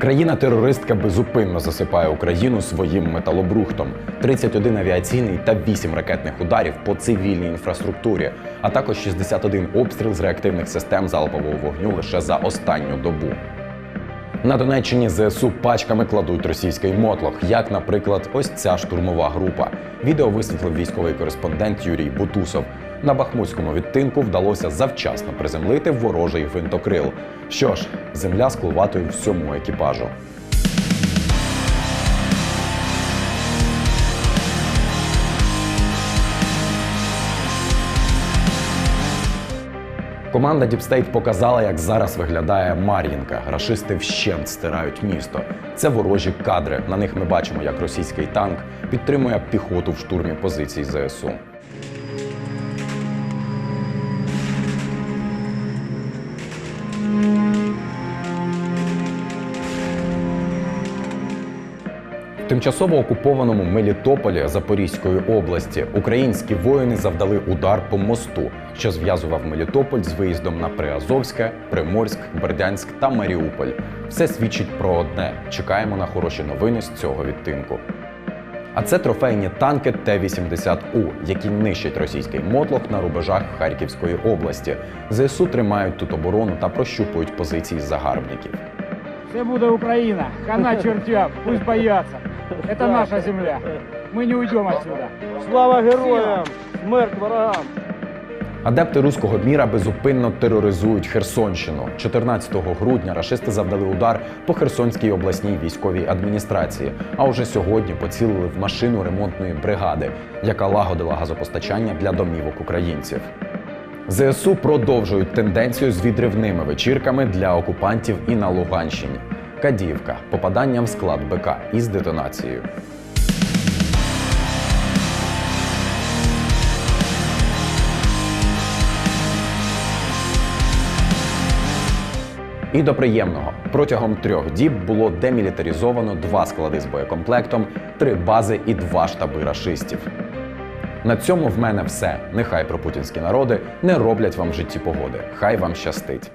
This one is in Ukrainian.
Країна-терористка безупинно засипає Україну своїм металобрухтом. 31 авіаційний та 8 ракетних ударів по цивільній інфраструктурі, а також 61 обстріл з реактивних систем залпового вогню лише за останню добу. На Донеччині ЗСУ пачками кладуть російський мотлох, як, наприклад, ось ця штурмова група. Відео висвітлив військовий кореспондент Юрій Бутусов. На бахмутському відтинку вдалося завчасно приземлити ворожий гвинтокрил. Що ж, земля склуватою всьому екіпажу. Команда Діпстейт показала, як зараз виглядає Мар'їнка. Рашисти вщент стирають місто. Це ворожі кадри. На них ми бачимо, як російський танк підтримує піхоту в штурмі позицій ЗСУ. Тимчасово окупованому Мелітополі Запорізької області українські воїни завдали удар по мосту, що зв'язував Мелітополь з виїздом на Приазовське, Приморськ, Бердянськ та Маріуполь. Все свідчить про одне: чекаємо на хороші новини з цього відтинку. А це трофейні танки Т-80У, які нищать російський мотлох на рубежах Харківської області. ЗСУ тримають тут оборону та прощупують позиції загарбників. Все буде Україна. Хана чертям, пусть боятся. Это наша земля. Мы не уйдем отсюда. Слава героям! Смерть ворогам! Адепти руського міра безупинно тероризують Херсонщину. 14 грудня рашисти завдали удар по Херсонській обласній військовій адміністрації. А уже сьогодні поцілили в машину ремонтної бригади, яка лагодила газопостачання для домівок українців. ЗСУ продовжують тенденцію з відривними вечірками для окупантів і на Луганщині. Кадіївка попадання в склад БК із детонацією. І до приємного протягом трьох діб було демілітаризовано два склади з боєкомплектом, три бази і два штаби рашистів. На цьому в мене все. Нехай пропутінські народи не роблять вам в житті погоди. Хай вам щастить.